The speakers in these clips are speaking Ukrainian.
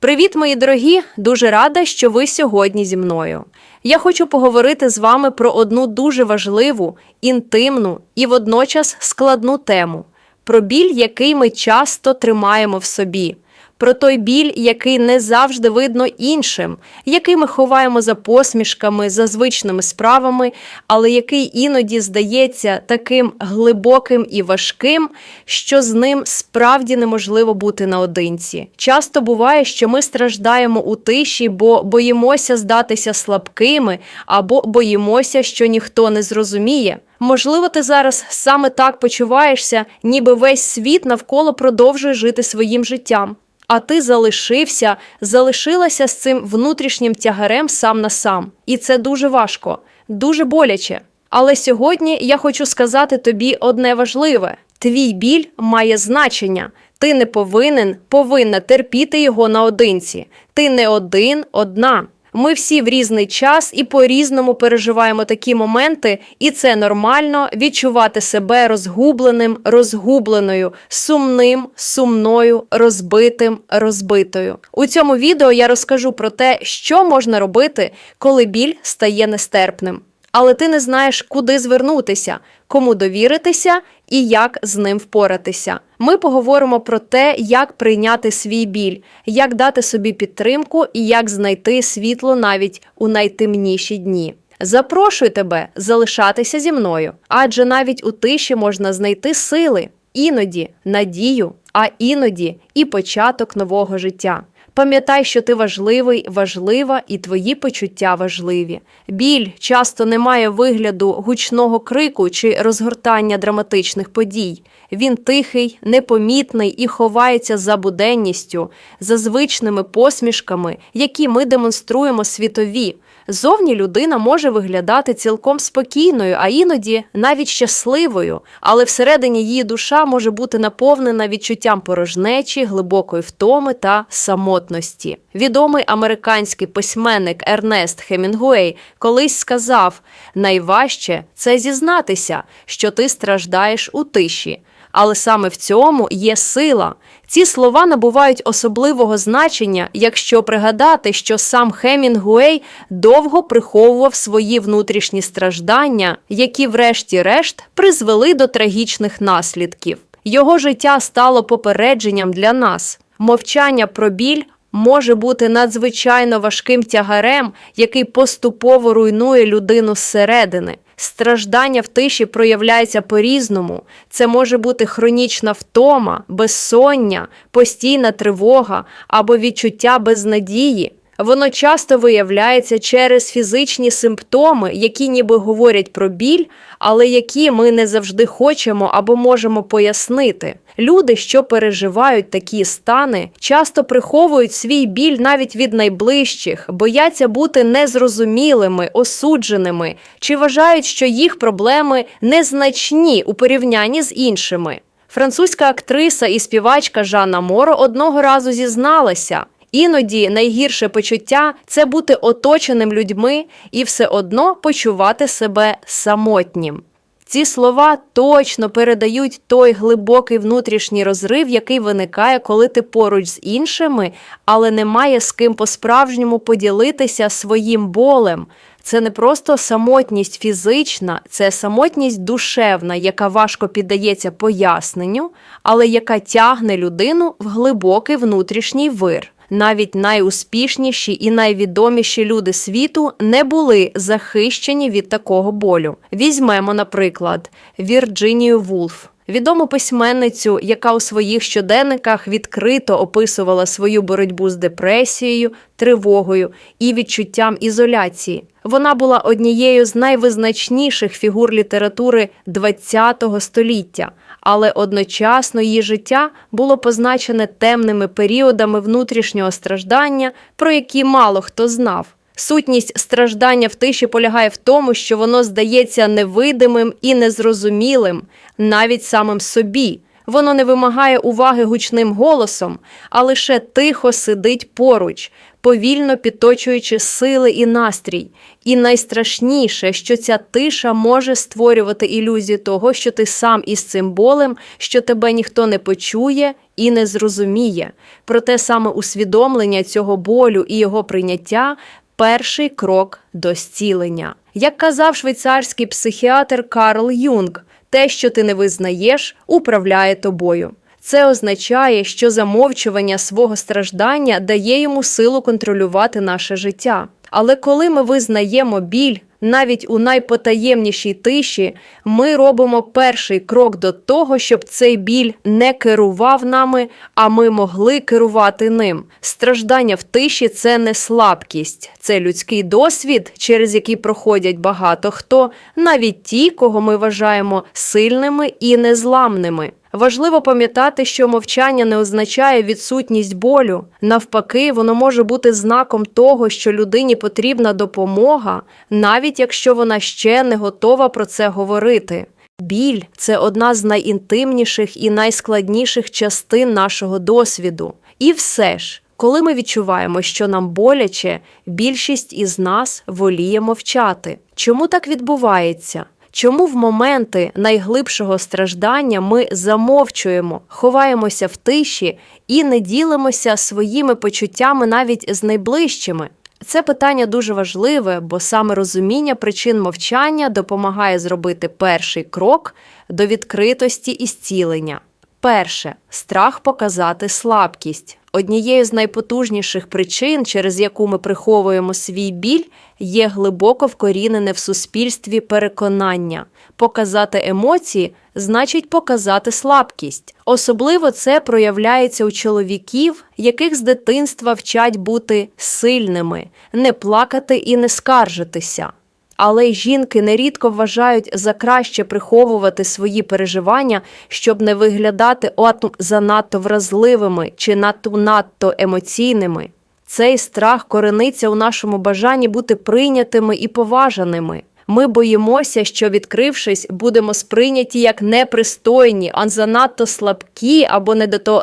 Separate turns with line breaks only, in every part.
Привіт, мої дорогі! Дуже рада, що ви сьогодні зі мною. Я хочу поговорити з вами про одну дуже важливу, інтимну і водночас складну тему про біль, який ми часто тримаємо в собі. Про той біль, який не завжди видно іншим, який ми ховаємо за посмішками, за звичними справами, але який іноді здається таким глибоким і важким, що з ним справді неможливо бути наодинці. Часто буває, що ми страждаємо у тиші, бо боїмося здатися слабкими або боїмося, що ніхто не зрозуміє. Можливо, ти зараз саме так почуваєшся, ніби весь світ навколо продовжує жити своїм життям. А ти залишився, залишилася з цим внутрішнім тягарем сам на сам. І це дуже важко, дуже боляче. Але сьогодні я хочу сказати тобі одне важливе: твій біль має значення. Ти не повинен, повинна терпіти його наодинці. Ти не один, одна. Ми всі в різний час і по-різному переживаємо такі моменти, і це нормально відчувати себе розгубленим, розгубленою, сумним, сумною, розбитим, розбитою. У цьому відео я розкажу про те, що можна робити, коли біль стає нестерпним. Але ти не знаєш, куди звернутися, кому довіритися і як з ним впоратися. Ми поговоримо про те, як прийняти свій біль, як дати собі підтримку і як знайти світло навіть у найтемніші дні. Запрошую тебе залишатися зі мною, адже навіть у тиші можна знайти сили, іноді надію, а іноді і початок нового життя. Пам'ятай, що ти важливий, важлива, і твої почуття важливі. Біль часто не має вигляду гучного крику чи розгортання драматичних подій. Він тихий, непомітний і ховається за буденністю, за звичними посмішками, які ми демонструємо світові. Зовні людина може виглядати цілком спокійною, а іноді навіть щасливою, але всередині її душа може бути наповнена відчуттям порожнечі, глибокої втоми та самотності. Відомий американський письменник Ернест Хемінгуей колись сказав: найважче це зізнатися, що ти страждаєш у тиші. Але саме в цьому є сила. Ці слова набувають особливого значення, якщо пригадати, що сам Хемінгуей довго приховував свої внутрішні страждання, які, врешті-решт, призвели до трагічних наслідків. Його життя стало попередженням для нас. Мовчання про біль може бути надзвичайно важким тягарем, який поступово руйнує людину зсередини. Страждання в тиші проявляється по-різному. Це може бути хронічна втома, безсоння, постійна тривога або відчуття безнадії. Воно часто виявляється через фізичні симптоми, які ніби говорять про біль, але які ми не завжди хочемо або можемо пояснити. Люди, що переживають такі стани, часто приховують свій біль навіть від найближчих, бояться бути незрозумілими, осудженими чи вважають, що їх проблеми незначні у порівнянні з іншими. Французька актриса і співачка Жанна Моро одного разу зізналася. Іноді найгірше почуття це бути оточеним людьми і все одно почувати себе самотнім. Ці слова точно передають той глибокий внутрішній розрив, який виникає, коли ти поруч з іншими, але немає з ким по-справжньому поділитися своїм болем. Це не просто самотність фізична, це самотність душевна, яка важко піддається поясненню, але яка тягне людину в глибокий внутрішній вир. Навіть найуспішніші і найвідоміші люди світу не були захищені від такого болю. Візьмемо, наприклад, Вірджинію Вулф. Відому письменницю, яка у своїх щоденниках відкрито описувала свою боротьбу з депресією, тривогою і відчуттям ізоляції. Вона була однією з найвизначніших фігур літератури ХХ століття, але одночасно її життя було позначене темними періодами внутрішнього страждання, про які мало хто знав. Сутність страждання в тиші полягає в тому, що воно здається невидимим і незрозумілим, навіть самим собі. Воно не вимагає уваги гучним голосом, а лише тихо сидить поруч, повільно підточуючи сили і настрій. І найстрашніше, що ця тиша може створювати ілюзію того, що ти сам із цим болем, що тебе ніхто не почує і не зрозуміє. Проте саме усвідомлення цього болю і його прийняття перший крок до зцілення. Як казав швейцарський психіатр Карл Юнг, те, що ти не визнаєш, управляє тобою. Це означає, що замовчування свого страждання дає йому силу контролювати наше життя. Але коли ми визнаємо біль, навіть у найпотаємнішій тиші, ми робимо перший крок до того, щоб цей біль не керував нами, а ми могли керувати ним. Страждання в тиші це не слабкість, це людський досвід, через який проходять багато хто, навіть ті, кого ми вважаємо сильними і незламними. Важливо пам'ятати, що мовчання не означає відсутність болю. Навпаки, воно може бути знаком того, що людині потрібна допомога, навіть якщо вона ще не готова про це говорити. Біль це одна з найінтимніших і найскладніших частин нашого досвіду. І все ж, коли ми відчуваємо, що нам боляче, більшість із нас воліє мовчати. Чому так відбувається? Чому в моменти найглибшого страждання ми замовчуємо, ховаємося в тиші і не ділимося своїми почуттями навіть з найближчими? Це питання дуже важливе, бо саме розуміння причин мовчання допомагає зробити перший крок до відкритості і зцілення. Перше страх показати слабкість. Однією з найпотужніших причин, через яку ми приховуємо свій біль, є глибоко вкорінене в суспільстві переконання. Показати емоції значить показати слабкість. Особливо це проявляється у чоловіків, яких з дитинства вчать бути сильними, не плакати і не скаржитися. Але й жінки нерідко вважають за краще приховувати свої переживання, щоб не виглядати занадто вразливими чи надто надто емоційними. Цей страх корениться у нашому бажанні бути прийнятими і поважаними. Ми боїмося, що, відкрившись, будемо сприйняті як непристойні, а занадто слабкі або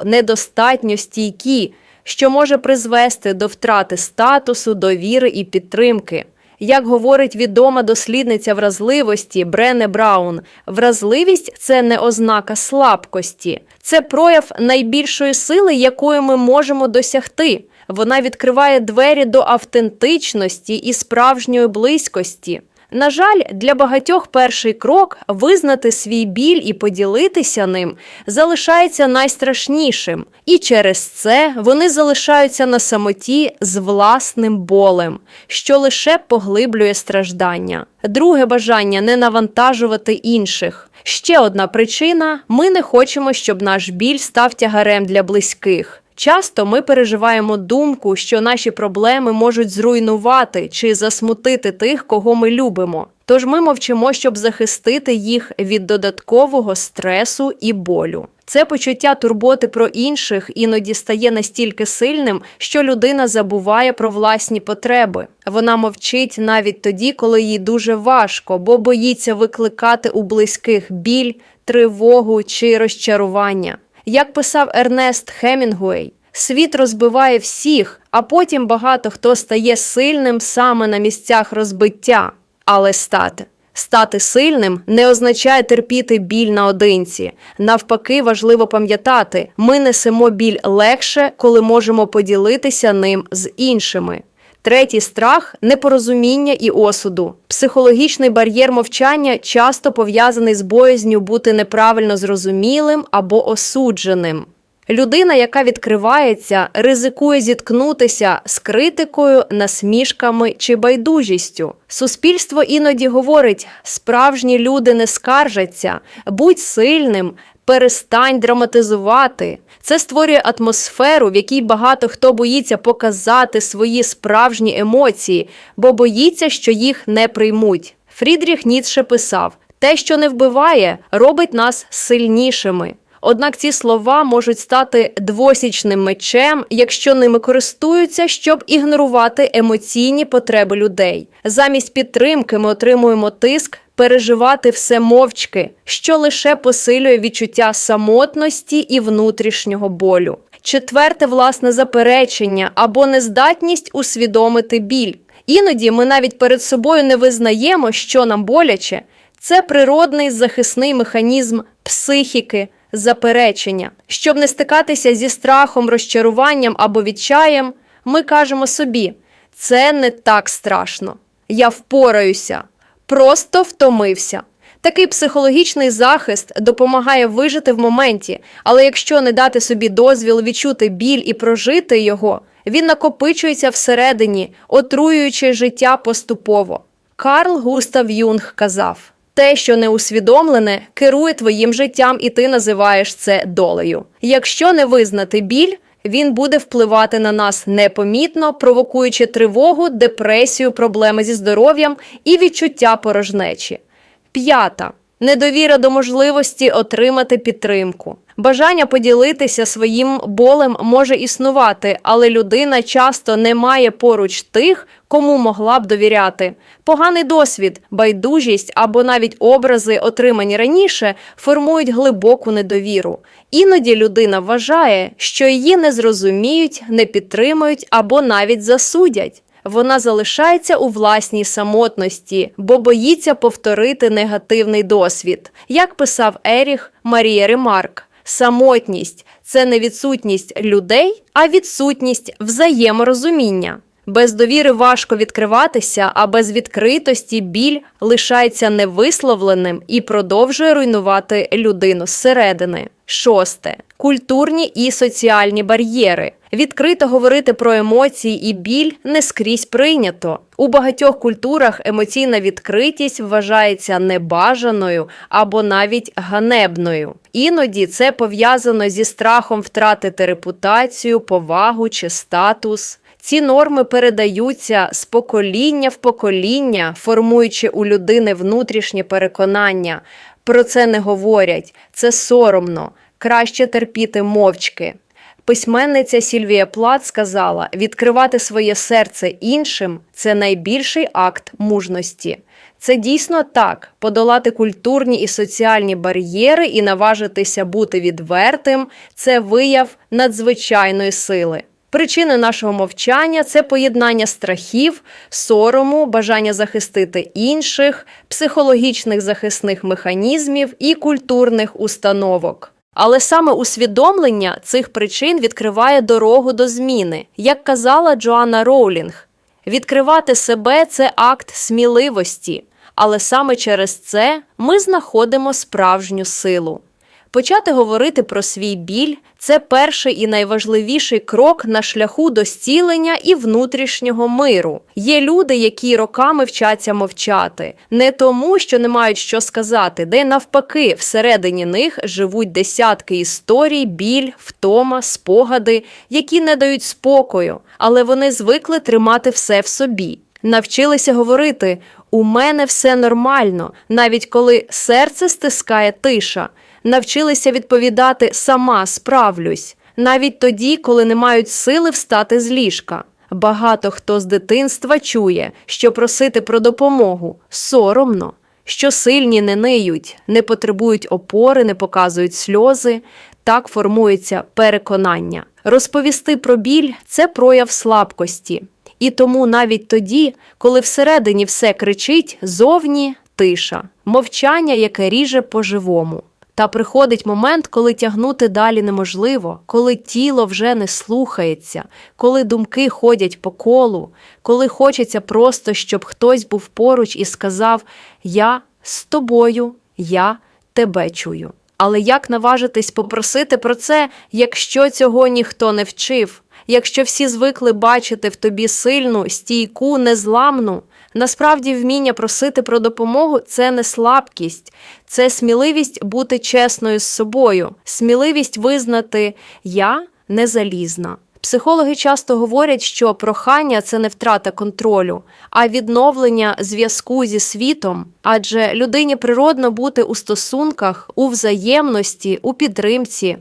недостатньо стійкі, що може призвести до втрати статусу, довіри і підтримки. Як говорить відома дослідниця вразливості Брене Браун, вразливість це не ознака слабкості, це прояв найбільшої сили, якої ми можемо досягти. Вона відкриває двері до автентичності і справжньої близькості. На жаль, для багатьох перший крок визнати свій біль і поділитися ним залишається найстрашнішим, і через це вони залишаються на самоті з власним болем, що лише поглиблює страждання. Друге бажання не навантажувати інших. Ще одна причина: ми не хочемо, щоб наш біль став тягарем для близьких. Часто ми переживаємо думку, що наші проблеми можуть зруйнувати чи засмутити тих, кого ми любимо. Тож ми мовчимо, щоб захистити їх від додаткового стресу і болю. Це почуття турботи про інших іноді стає настільки сильним, що людина забуває про власні потреби. Вона мовчить навіть тоді, коли їй дуже важко, бо боїться викликати у близьких біль, тривогу чи розчарування. Як писав Ернест Хемінгуей, світ розбиває всіх, а потім багато хто стає сильним саме на місцях розбиття. Але стати. Стати сильним не означає терпіти біль наодинці. Навпаки, важливо пам'ятати, ми несемо біль легше, коли можемо поділитися ним з іншими. Третій страх непорозуміння і осуду. Психологічний бар'єр мовчання часто пов'язаний з боязню бути неправильно зрозумілим або осудженим. Людина, яка відкривається, ризикує зіткнутися з критикою, насмішками чи байдужістю. Суспільство іноді говорить: справжні люди не скаржаться, будь сильним, перестань драматизувати. Це створює атмосферу, в якій багато хто боїться показати свої справжні емоції, бо боїться, що їх не приймуть. Фрідріх Ніцше писав: те, що не вбиває, робить нас сильнішими. Однак ці слова можуть стати двосічним мечем, якщо ними користуються, щоб ігнорувати емоційні потреби людей. Замість підтримки ми отримуємо тиск, переживати все мовчки, що лише посилює відчуття самотності і внутрішнього болю. Четверте, власне, заперечення або нездатність усвідомити біль. Іноді ми навіть перед собою не визнаємо, що нам боляче. Це природний захисний механізм психіки, заперечення. Щоб не стикатися зі страхом, розчаруванням або відчаєм, ми кажемо собі: це не так страшно. Я впораюся, просто втомився. Такий психологічний захист допомагає вижити в моменті, але якщо не дати собі дозвіл відчути біль і прожити його, він накопичується всередині, отруюючи життя поступово. Карл Густав Юнг казав: те, що не усвідомлене, керує твоїм життям, і ти називаєш це долею. Якщо не визнати біль, він буде впливати на нас непомітно, провокуючи тривогу, депресію, проблеми зі здоров'ям і відчуття порожнечі. П'ята недовіра до можливості отримати підтримку. Бажання поділитися своїм болем може існувати, але людина часто не має поруч тих, кому могла б довіряти. Поганий досвід, байдужість або навіть образи, отримані раніше, формують глибоку недовіру. Іноді людина вважає, що її не зрозуміють, не підтримують або навіть засудять. Вона залишається у власній самотності, бо боїться повторити негативний досвід. Як писав Еріх Марія Ремарк, самотність це не відсутність людей, а відсутність взаєморозуміння. Без довіри важко відкриватися, а без відкритості біль лишається невисловленим і продовжує руйнувати людину зсередини. Шосте культурні і соціальні бар'єри. Відкрито говорити про емоції і біль не скрізь прийнято. У багатьох культурах емоційна відкритість вважається небажаною або навіть ганебною. Іноді це пов'язано зі страхом втратити репутацію, повагу чи статус. Ці норми передаються з покоління в покоління, формуючи у людини внутрішнє переконання. Про це не говорять, це соромно, краще терпіти мовчки. Письменниця Сільвія Плат сказала: відкривати своє серце іншим це найбільший акт мужності. Це дійсно так: подолати культурні і соціальні бар'єри і наважитися бути відвертим це вияв надзвичайної сили. Причини нашого мовчання це поєднання страхів, сорому, бажання захистити інших, психологічних захисних механізмів і культурних установок. Але саме усвідомлення цих причин відкриває дорогу до зміни, як казала Джоанна Роулінг. Відкривати себе це акт сміливості, але саме через це ми знаходимо справжню силу. Почати говорити про свій біль це перший і найважливіший крок на шляху до зцілення і внутрішнього миру. Є люди, які роками вчаться мовчати, не тому, що не мають що сказати, де навпаки, всередині них живуть десятки історій, біль, втома, спогади, які не дають спокою, але вони звикли тримати все в собі. Навчилися говорити: у мене все нормально, навіть коли серце стискає тиша навчилися відповідати сама справлюсь, навіть тоді, коли не мають сили встати з ліжка. Багато хто з дитинства чує, що просити про допомогу соромно, що сильні не ниють, не потребують опори, не показують сльози. Так формується переконання. Розповісти про біль це прояв слабкості. І тому навіть тоді, коли всередині все кричить, зовні тиша, мовчання, яке ріже по-живому. Та приходить момент, коли тягнути далі неможливо, коли тіло вже не слухається, коли думки ходять по колу, коли хочеться просто, щоб хтось був поруч і сказав: Я з тобою, я тебе чую. Але як наважитись попросити про це, якщо цього ніхто не вчив? Якщо всі звикли бачити в тобі сильну, стійку, незламну, насправді вміння просити про допомогу це не слабкість, це сміливість бути чесною з собою, сміливість визнати я не залізна. Психологи часто говорять, що прохання це не втрата контролю, а відновлення зв'язку зі світом, адже людині природно бути у стосунках, у взаємності, у підтримці.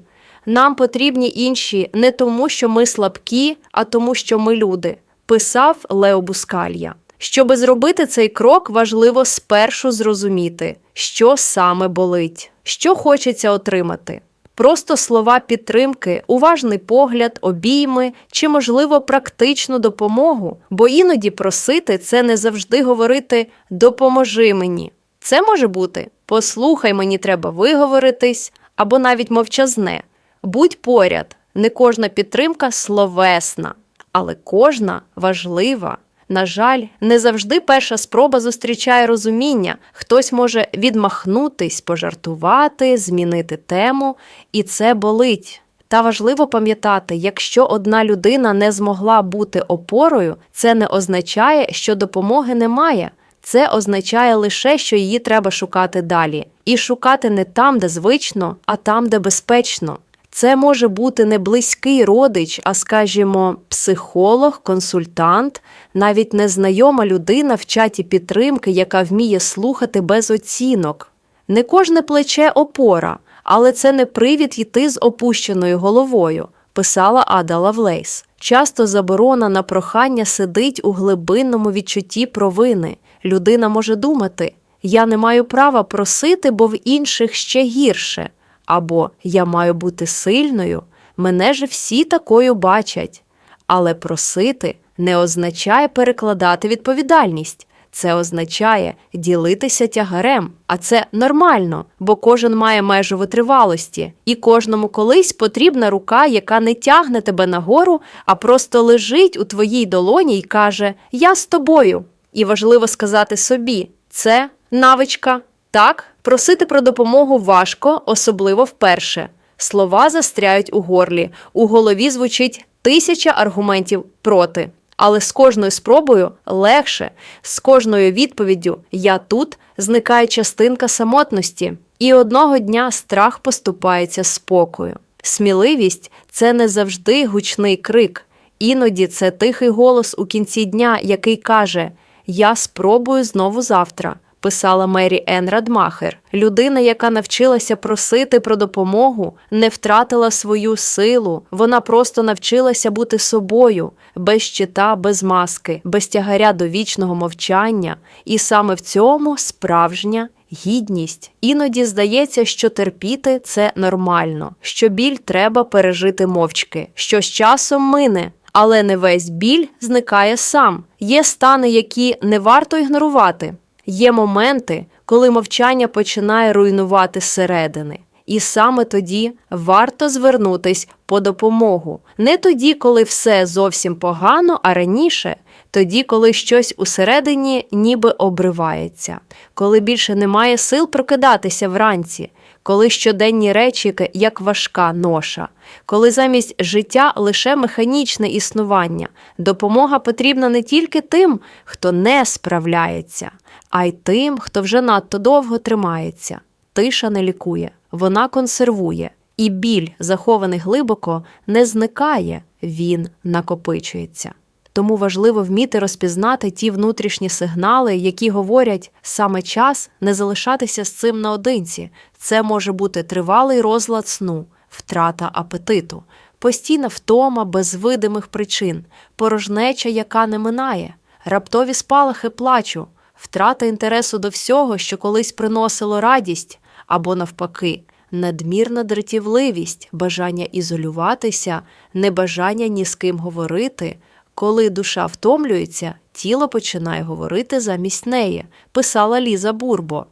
Нам потрібні інші не тому, що ми слабкі, а тому, що ми люди, писав Лео Бускалья. Щоби зробити цей крок, важливо спершу зрозуміти, що саме болить, що хочеться отримати. Просто слова підтримки, уважний погляд, обійми чи, можливо, практичну допомогу, бо іноді просити це не завжди говорити допоможи мені. Це може бути послухай, мені треба виговоритись, або навіть мовчазне. Будь поряд, не кожна підтримка словесна, але кожна важлива. На жаль, не завжди перша спроба зустрічає розуміння. Хтось може відмахнутись, пожартувати, змінити тему, і це болить. Та важливо пам'ятати, якщо одна людина не змогла бути опорою, це не означає, що допомоги немає. Це означає лише, що її треба шукати далі. І шукати не там, де звично, а там, де безпечно. Це може бути не близький родич, а, скажімо, психолог, консультант, навіть незнайома людина в чаті підтримки, яка вміє слухати без оцінок. Не кожне плече опора, але це не привід йти з опущеною головою, писала Ада Лавлейс. Часто заборона на прохання сидить у глибинному відчутті провини. Людина може думати: я не маю права просити, бо в інших ще гірше. Або я маю бути сильною, мене же всі такою бачать. Але просити не означає перекладати відповідальність. Це означає ділитися тягарем, а це нормально, бо кожен має межу витривалості, і кожному колись потрібна рука, яка не тягне тебе нагору, а просто лежить у твоїй долоні і каже: Я з тобою. І важливо сказати собі: це навичка. Так, просити про допомогу важко, особливо вперше. Слова застряють у горлі, у голові звучить тисяча аргументів проти. Але з кожною спробою легше, з кожною відповіддю Я тут зникає частинка самотності, і одного дня страх поступається спокою. Сміливість це не завжди гучний крик, іноді це тихий голос у кінці дня, який каже: Я спробую знову завтра. Писала Мері Ен Радмахер. Людина, яка навчилася просити про допомогу, не втратила свою силу. Вона просто навчилася бути собою, без щита, без маски, без тягаря до вічного мовчання. І саме в цьому справжня гідність. Іноді здається, що терпіти це нормально, що біль треба пережити мовчки, що з часом мине. Але не весь біль зникає сам. Є стани, які не варто ігнорувати. Є моменти, коли мовчання починає руйнувати зсередини. І саме тоді варто звернутись по допомогу. Не тоді, коли все зовсім погано, а раніше, тоді, коли щось усередині ніби обривається, коли більше немає сил прокидатися вранці, коли щоденні речі як важка ноша, коли замість життя лише механічне існування, допомога потрібна не тільки тим, хто не справляється, а й тим, хто вже надто довго тримається. Тиша не лікує, вона консервує, і біль, захований глибоко, не зникає, він накопичується. Тому важливо вміти розпізнати ті внутрішні сигнали, які говорять саме час не залишатися з цим наодинці. Це може бути тривалий розлад сну, втрата апетиту, постійна втома без видимих причин, порожнеча, яка не минає, раптові спалахи плачу, втрата інтересу до всього, що колись приносило радість, або навпаки. Надмірна дратівливість, бажання ізолюватися, небажання ні з ким говорити. Коли душа втомлюється, тіло починає говорити замість неї, писала Ліза Бурбо.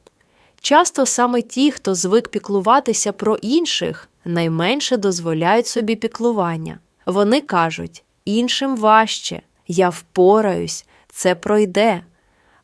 Часто саме ті, хто звик піклуватися про інших, найменше дозволяють собі піклування. Вони кажуть, іншим важче, я впораюсь, це пройде.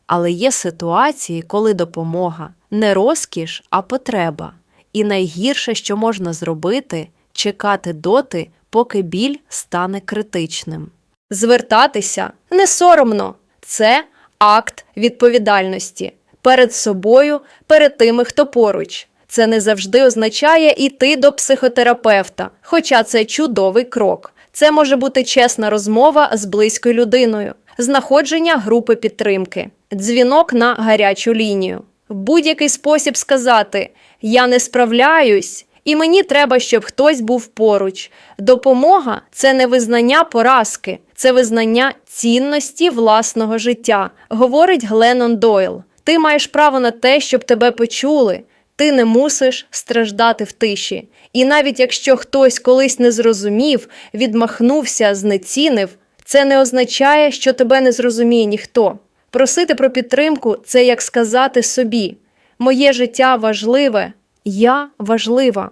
Але є ситуації, коли допомога не розкіш, а потреба. І найгірше, що можна зробити, чекати доти, поки біль стане критичним. Звертатися не соромно, це акт відповідальності перед собою, перед тими, хто поруч. Це не завжди означає йти до психотерапевта, хоча це чудовий крок. Це може бути чесна розмова з близькою людиною, знаходження групи підтримки, дзвінок на гарячу лінію, будь-який спосіб сказати Я не справляюсь, І мені треба, щоб хтось був поруч. Допомога це не визнання поразки, це визнання цінності власного життя, говорить Гленнон Дойл. Ти маєш право на те, щоб тебе почули. Ти не мусиш страждати в тиші. І навіть якщо хтось колись не зрозумів, відмахнувся, знецінив, це не означає, що тебе не зрозуміє ніхто. Просити про підтримку це як сказати собі: моє життя важливе, я важлива.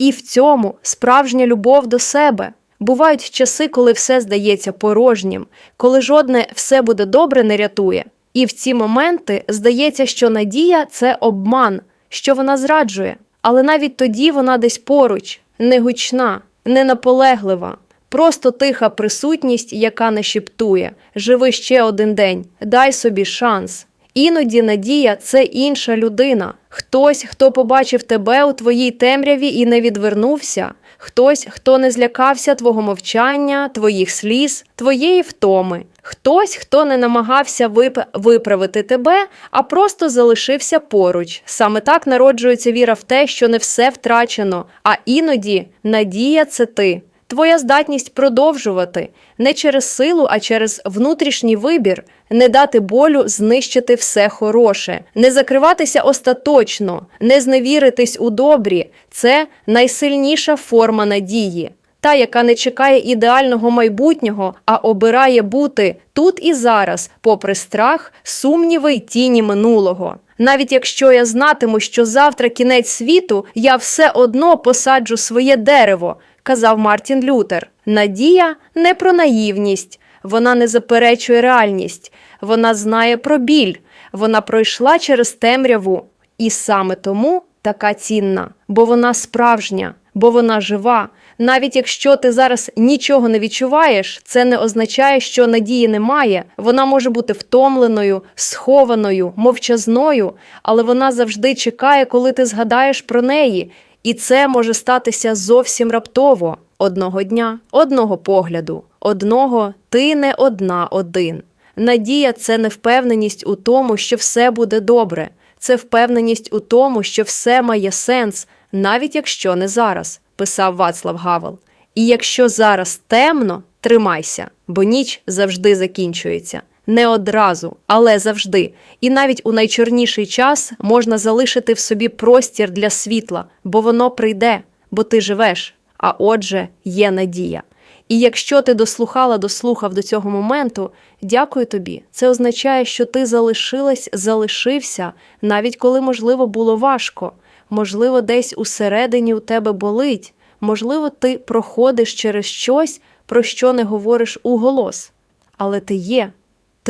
І в цьому справжня любов до себе. Бувають часи, коли все здається порожнім, коли жодне все буде добре не рятує. І в ці моменти здається, що надія це обман, що вона зраджує. Але навіть тоді вона десь поруч, не гучна, не наполеглива. Просто тиха присутність, яка не шіптує. Живи ще один день, дай собі шанс. Іноді надія це інша людина, хтось, хто побачив тебе у твоїй темряві і не відвернувся, хтось, хто не злякався твого мовчання, твоїх сліз, твоєї втоми, хтось, хто не намагався вип- виправити тебе, а просто залишився поруч. Саме так народжується віра в те, що не все втрачено, а іноді надія це ти. Твоя здатність продовжувати не через силу, а через внутрішній вибір, не дати болю знищити все хороше, не закриватися остаточно, не зневіритись у добрі це найсильніша форма надії. Та, яка не чекає ідеального майбутнього, а обирає бути тут і зараз, попри страх, сумніви й тіні минулого. Навіть якщо я знатиму, що завтра кінець світу, я все одно посаджу своє дерево, казав Мартін Лютер. Надія не про наївність, вона не заперечує реальність, вона знає про біль, вона пройшла через темряву, і саме тому така цінна, бо вона справжня, бо вона жива. Навіть якщо ти зараз нічого не відчуваєш, це не означає, що надії немає. Вона може бути втомленою, схованою, мовчазною, але вона завжди чекає, коли ти згадаєш про неї. І це може статися зовсім раптово одного дня, одного погляду, одного ти не одна один. Надія це не впевненість у тому, що все буде добре, це впевненість у тому, що все має сенс, навіть якщо не зараз, писав Вацлав Гавел. І якщо зараз темно, тримайся, бо ніч завжди закінчується. Не одразу, але завжди. І навіть у найчорніший час можна залишити в собі простір для світла, бо воно прийде, бо ти живеш, а отже, є надія. І якщо ти дослухала, дослухав до цього моменту, дякую тобі. Це означає, що ти залишилась, залишився, навіть коли, можливо, було важко. Можливо, десь усередині у тебе болить, можливо, ти проходиш через щось, про що не говориш уголос. Але ти є,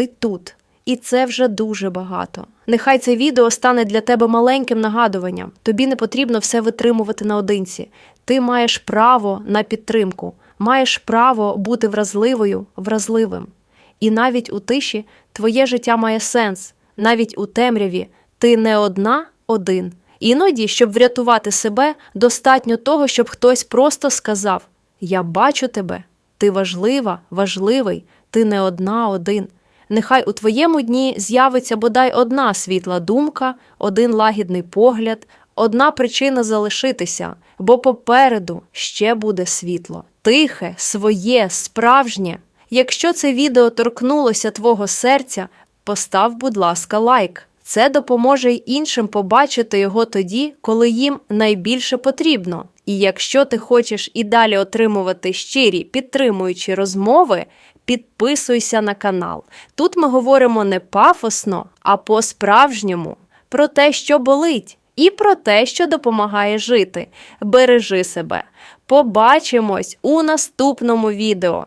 ти тут. І це вже дуже багато. Нехай це відео стане для тебе маленьким нагадуванням. Тобі не потрібно все витримувати наодинці. Ти маєш право на підтримку, маєш право бути вразливою, вразливим. І навіть у тиші твоє життя має сенс. Навіть у темряві ти не одна один. Іноді, щоб врятувати себе, достатньо того, щоб хтось просто сказав: Я бачу тебе, ти важлива, важливий, ти не одна один. Нехай у твоєму дні з'явиться бодай одна світла думка, один лагідний погляд, одна причина залишитися, бо попереду ще буде світло. Тихе, своє, справжнє. Якщо це відео торкнулося твого серця, постав, будь ласка, лайк. Це допоможе й іншим побачити його тоді, коли їм найбільше потрібно. І якщо ти хочеш і далі отримувати щирі підтримуючі розмови, підписуйся на канал. Тут ми говоримо не пафосно, а по-справжньому про те, що болить, і про те, що допомагає жити. Бережи себе. Побачимось у наступному відео.